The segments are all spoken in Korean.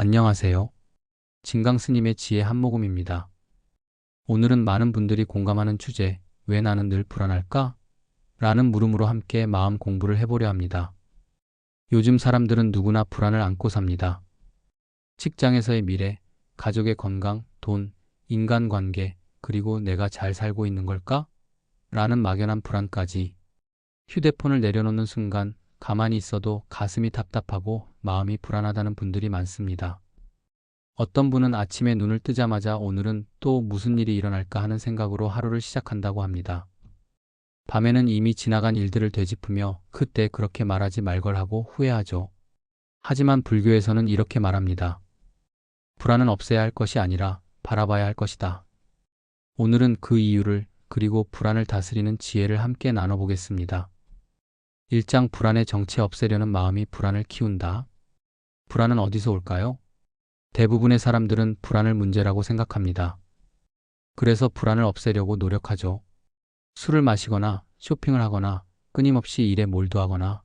안녕하세요. 진강 스님의 지혜 한 모금입니다. 오늘은 많은 분들이 공감하는 주제, 왜 나는 늘 불안할까? 라는 물음으로 함께 마음 공부를 해보려 합니다. 요즘 사람들은 누구나 불안을 안고 삽니다. 직장에서의 미래, 가족의 건강, 돈, 인간관계, 그리고 내가 잘 살고 있는 걸까? 라는 막연한 불안까지 휴대폰을 내려놓는 순간 가만히 있어도 가슴이 답답하고 마음이 불안하다는 분들이 많습니다. 어떤 분은 아침에 눈을 뜨자마자 오늘은 또 무슨 일이 일어날까 하는 생각으로 하루를 시작한다고 합니다. 밤에는 이미 지나간 일들을 되짚으며 그때 그렇게 말하지 말걸 하고 후회하죠. 하지만 불교에서는 이렇게 말합니다. 불안은 없애야 할 것이 아니라 바라봐야 할 것이다. 오늘은 그 이유를 그리고 불안을 다스리는 지혜를 함께 나눠보겠습니다. 1장 불안의 정체 없애려는 마음이 불안을 키운다. 불안은 어디서 올까요? 대부분의 사람들은 불안을 문제라고 생각합니다. 그래서 불안을 없애려고 노력하죠. 술을 마시거나 쇼핑을 하거나 끊임없이 일에 몰두하거나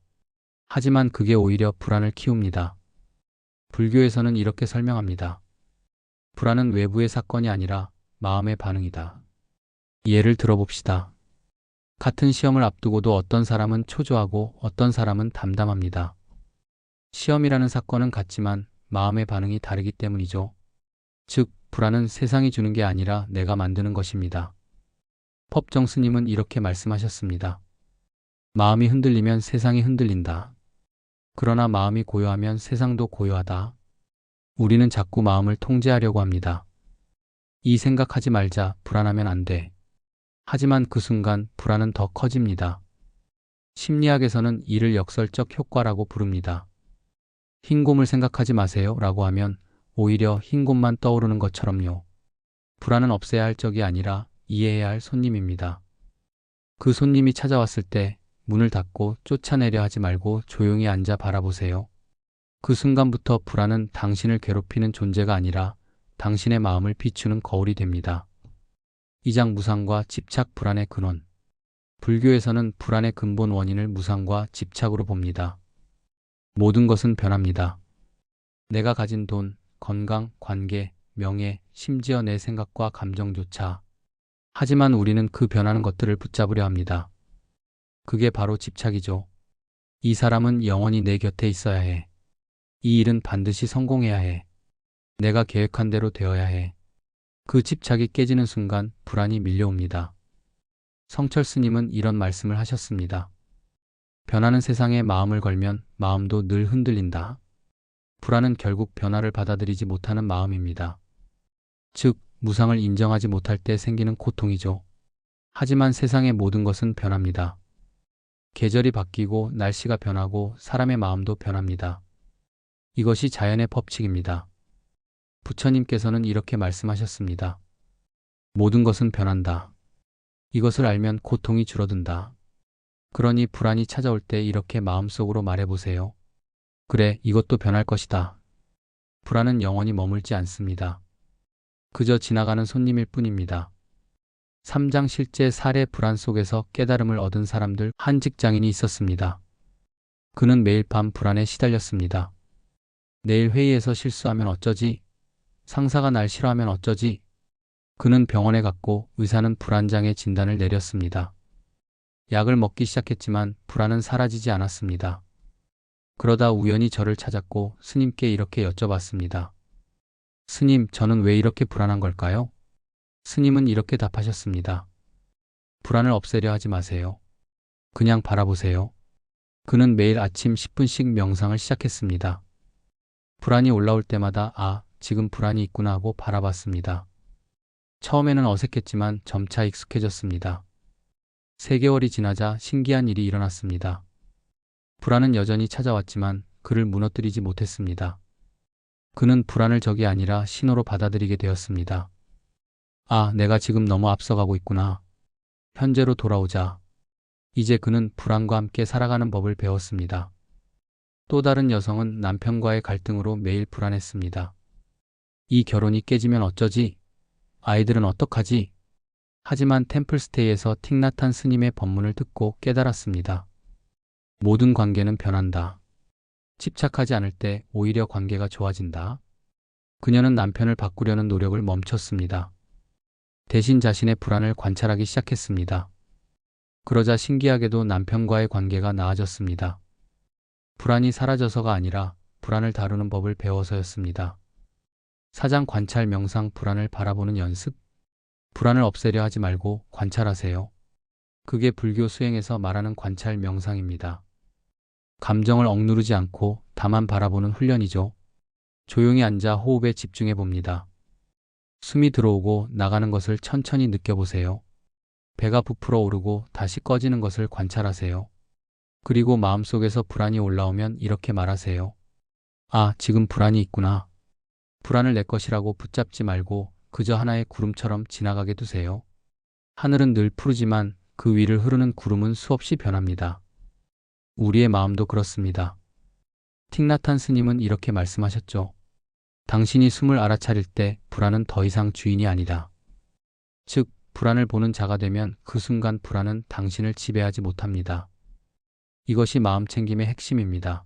하지만 그게 오히려 불안을 키웁니다. 불교에서는 이렇게 설명합니다. 불안은 외부의 사건이 아니라 마음의 반응이다. 예를 들어봅시다. 같은 시험을 앞두고도 어떤 사람은 초조하고 어떤 사람은 담담합니다. 시험이라는 사건은 같지만 마음의 반응이 다르기 때문이죠. 즉, 불안은 세상이 주는 게 아니라 내가 만드는 것입니다. 법정 스님은 이렇게 말씀하셨습니다. 마음이 흔들리면 세상이 흔들린다. 그러나 마음이 고요하면 세상도 고요하다. 우리는 자꾸 마음을 통제하려고 합니다. 이 생각하지 말자, 불안하면 안 돼. 하지만 그 순간 불안은 더 커집니다. 심리학에서는 이를 역설적 효과라고 부릅니다. 흰 곰을 생각하지 마세요 라고 하면 오히려 흰 곰만 떠오르는 것처럼요. 불안은 없애야 할 적이 아니라 이해해야 할 손님입니다. 그 손님이 찾아왔을 때 문을 닫고 쫓아내려 하지 말고 조용히 앉아 바라보세요. 그 순간부터 불안은 당신을 괴롭히는 존재가 아니라 당신의 마음을 비추는 거울이 됩니다. 이장 무상과 집착 불안의 근원. 불교에서는 불안의 근본 원인을 무상과 집착으로 봅니다. 모든 것은 변합니다. 내가 가진 돈, 건강, 관계, 명예, 심지어 내 생각과 감정조차. 하지만 우리는 그 변하는 것들을 붙잡으려 합니다. 그게 바로 집착이죠. 이 사람은 영원히 내 곁에 있어야 해. 이 일은 반드시 성공해야 해. 내가 계획한 대로 되어야 해. 그 집착이 깨지는 순간 불안이 밀려옵니다. 성철 스님은 이런 말씀을 하셨습니다. 변하는 세상에 마음을 걸면 마음도 늘 흔들린다. 불안은 결국 변화를 받아들이지 못하는 마음입니다. 즉, 무상을 인정하지 못할 때 생기는 고통이죠. 하지만 세상의 모든 것은 변합니다. 계절이 바뀌고 날씨가 변하고 사람의 마음도 변합니다. 이것이 자연의 법칙입니다. 부처님께서는 이렇게 말씀하셨습니다. 모든 것은 변한다. 이것을 알면 고통이 줄어든다. 그러니 불안이 찾아올 때 이렇게 마음속으로 말해보세요. 그래, 이것도 변할 것이다. 불안은 영원히 머물지 않습니다. 그저 지나가는 손님일 뿐입니다. 3장 실제 사례 불안 속에서 깨달음을 얻은 사람들 한 직장인이 있었습니다. 그는 매일 밤 불안에 시달렸습니다. 내일 회의에서 실수하면 어쩌지? 상사가 날 싫어하면 어쩌지? 그는 병원에 갔고 의사는 불안장애 진단을 내렸습니다. 약을 먹기 시작했지만 불안은 사라지지 않았습니다. 그러다 우연히 저를 찾았고 스님께 이렇게 여쭤봤습니다. 스님, 저는 왜 이렇게 불안한 걸까요? 스님은 이렇게 답하셨습니다. 불안을 없애려 하지 마세요. 그냥 바라보세요. 그는 매일 아침 10분씩 명상을 시작했습니다. 불안이 올라올 때마다 아, 지금 불안이 있구나 하고 바라봤습니다. 처음에는 어색했지만 점차 익숙해졌습니다. 3개월이 지나자 신기한 일이 일어났습니다. 불안은 여전히 찾아왔지만 그를 무너뜨리지 못했습니다. 그는 불안을 적이 아니라 신호로 받아들이게 되었습니다. 아, 내가 지금 너무 앞서가고 있구나. 현재로 돌아오자. 이제 그는 불안과 함께 살아가는 법을 배웠습니다. 또 다른 여성은 남편과의 갈등으로 매일 불안했습니다. 이 결혼이 깨지면 어쩌지? 아이들은 어떡하지? 하지만 템플스테이에서 틱나탄 스님의 법문을 듣고 깨달았습니다. 모든 관계는 변한다. 집착하지 않을 때 오히려 관계가 좋아진다. 그녀는 남편을 바꾸려는 노력을 멈췄습니다. 대신 자신의 불안을 관찰하기 시작했습니다. 그러자 신기하게도 남편과의 관계가 나아졌습니다. 불안이 사라져서가 아니라 불안을 다루는 법을 배워서였습니다. 사장 관찰 명상 불안을 바라보는 연습? 불안을 없애려 하지 말고 관찰하세요. 그게 불교 수행에서 말하는 관찰 명상입니다. 감정을 억누르지 않고 다만 바라보는 훈련이죠. 조용히 앉아 호흡에 집중해 봅니다. 숨이 들어오고 나가는 것을 천천히 느껴보세요. 배가 부풀어 오르고 다시 꺼지는 것을 관찰하세요. 그리고 마음속에서 불안이 올라오면 이렇게 말하세요. 아, 지금 불안이 있구나. 불안을 내 것이라고 붙잡지 말고 그저 하나의 구름처럼 지나가게 두세요. 하늘은 늘 푸르지만 그 위를 흐르는 구름은 수없이 변합니다. 우리의 마음도 그렇습니다. 틱나탄 스님은 이렇게 말씀하셨죠. 당신이 숨을 알아차릴 때 불안은 더 이상 주인이 아니다. 즉, 불안을 보는 자가 되면 그 순간 불안은 당신을 지배하지 못합니다. 이것이 마음 챙김의 핵심입니다.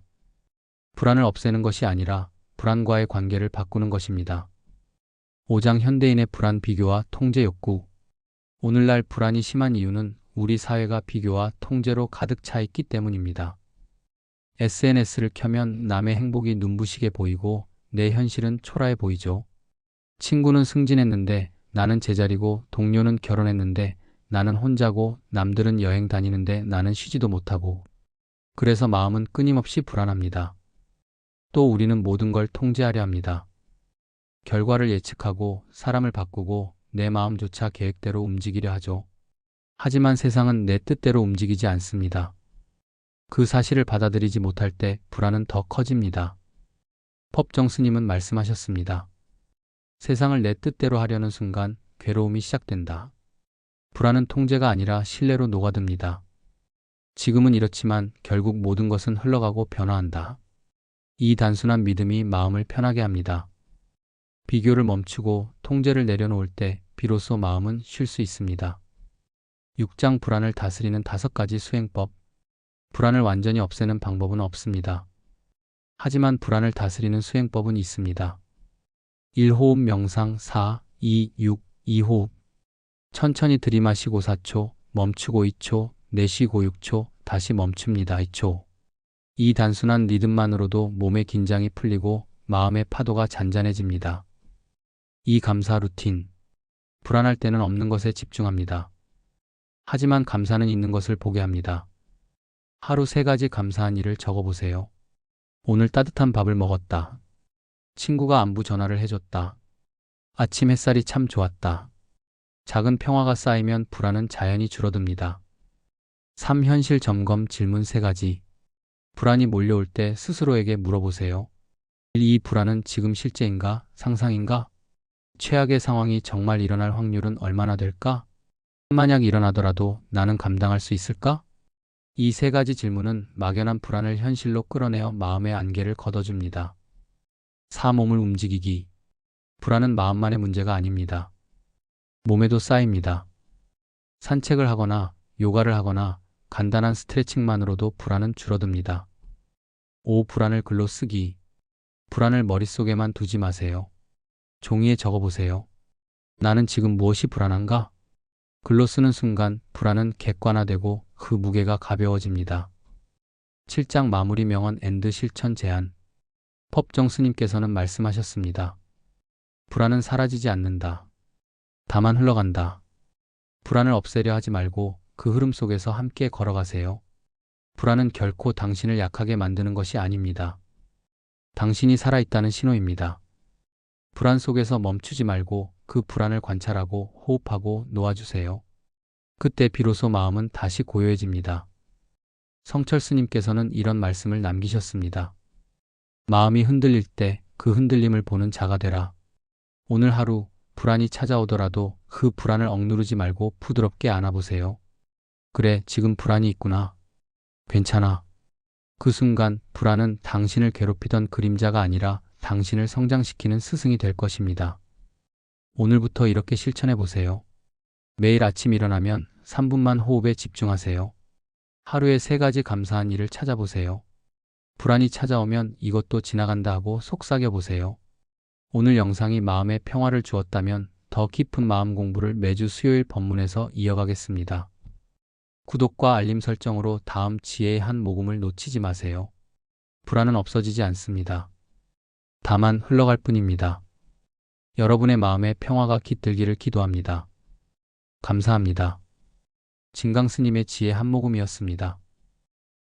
불안을 없애는 것이 아니라 불안과의 관계를 바꾸는 것입니다. 5장 현대인의 불안 비교와 통제 욕구. 오늘날 불안이 심한 이유는 우리 사회가 비교와 통제로 가득 차 있기 때문입니다. SNS를 켜면 남의 행복이 눈부시게 보이고 내 현실은 초라해 보이죠. 친구는 승진했는데 나는 제자리고 동료는 결혼했는데 나는 혼자고 남들은 여행 다니는데 나는 쉬지도 못하고 그래서 마음은 끊임없이 불안합니다. 또 우리는 모든 걸 통제하려 합니다. 결과를 예측하고 사람을 바꾸고 내 마음조차 계획대로 움직이려 하죠. 하지만 세상은 내 뜻대로 움직이지 않습니다. 그 사실을 받아들이지 못할 때 불안은 더 커집니다. 법정 스님은 말씀하셨습니다. 세상을 내 뜻대로 하려는 순간 괴로움이 시작된다. 불안은 통제가 아니라 신뢰로 녹아듭니다. 지금은 이렇지만 결국 모든 것은 흘러가고 변화한다. 이 단순한 믿음이 마음을 편하게 합니다. 비교를 멈추고 통제를 내려놓을 때 비로소 마음은 쉴 수 있습니다. 6장 불안을 다스리는 다섯 가지 수행법. 불안을 완전히 없애는 방법은 없습니다. 하지만 불안을 다스리는 수행법은 있습니다. 1호흡 명상 4, 2, 6, 2호흡. 천천히 들이마시고 4초, 멈추고 2초, 내쉬고 6초, 다시 멈춥니다. 2초. 이 단순한 리듬만으로도 몸의 긴장이 풀리고 마음의 파도가 잔잔해집니다. 이 감사 루틴. 불안할 때는 없는 것에 집중합니다. 하지만 감사는 있는 것을 보게 합니다. 하루 세 가지 감사한 일을 적어보세요. 오늘 따뜻한 밥을 먹었다. 친구가 안부 전화를 해줬다. 아침 햇살이 참 좋았다. 작은 평화가 쌓이면 불안은 자연히 줄어듭니다. 3. 현실 점검 질문 3가지. 불안이 몰려올 때 스스로에게 물어보세요. 1. 이 불안은 지금 실제인가? 상상인가? 최악의 상황이 정말 일어날 확률은 얼마나 될까? 만약 일어나더라도 나는 감당할 수 있을까? 이 세 가지 질문은 막연한 불안을 현실로 끌어내어 마음의 안개를 걷어줍니다. 4. 몸을 움직이기. 불안은 마음만의 문제가 아닙니다. 몸에도 쌓입니다. 산책을 하거나 요가를 하거나 간단한 스트레칭만으로도 불안은 줄어듭니다. 5. 불안을 글로 쓰기. 불안을 머릿속에만 두지 마세요. 종이에 적어보세요. 나는 지금 무엇이 불안한가? 글로 쓰는 순간 불안은 객관화되고 그 무게가 가벼워집니다. 7장 마무리 명언 앤드 실천 제안. 법정 스님께서는 말씀하셨습니다. 불안은 사라지지 않는다. 다만 흘러간다. 불안을 없애려 하지 말고 그 흐름 속에서 함께 걸어가세요. 불안은 결코 당신을 약하게 만드는 것이 아닙니다. 당신이 살아있다는 신호입니다. 불안 속에서 멈추지 말고 그 불안을 관찰하고 호흡하고 놓아주세요. 그때 비로소 마음은 다시 고요해집니다. 성철 스님께서는 이런 말씀을 남기셨습니다. 마음이 흔들릴 때 그 흔들림을 보는 자가 되라. 오늘 하루 불안이 찾아오더라도 그 불안을 억누르지 말고 부드럽게 안아보세요. 그래, 지금 불안이 있구나. 괜찮아. 그 순간 불안은 당신을 괴롭히던 그림자가 아니라 당신을 성장시키는 스승이 될 것입니다. 오늘부터 이렇게 실천해 보세요. 매일 아침 일어나면 3분만 호흡에 집중하세요. 하루에 세 가지 감사한 일을 찾아보세요. 불안이 찾아오면 이것도 지나간다 하고 속삭여 보세요. 오늘 영상이 마음에 평화를 주었다면 더 깊은 마음 공부를 매주 수요일 법문에서 이어가겠습니다. 구독과 알림 설정으로 다음 지혜의 한 모금을 놓치지 마세요. 불안은 없어지지 않습니다. 다만 흘러갈 뿐입니다. 여러분의 마음에 평화가 깃들기를 기도합니다. 감사합니다. 진강 스님의 지혜 한 모금이었습니다.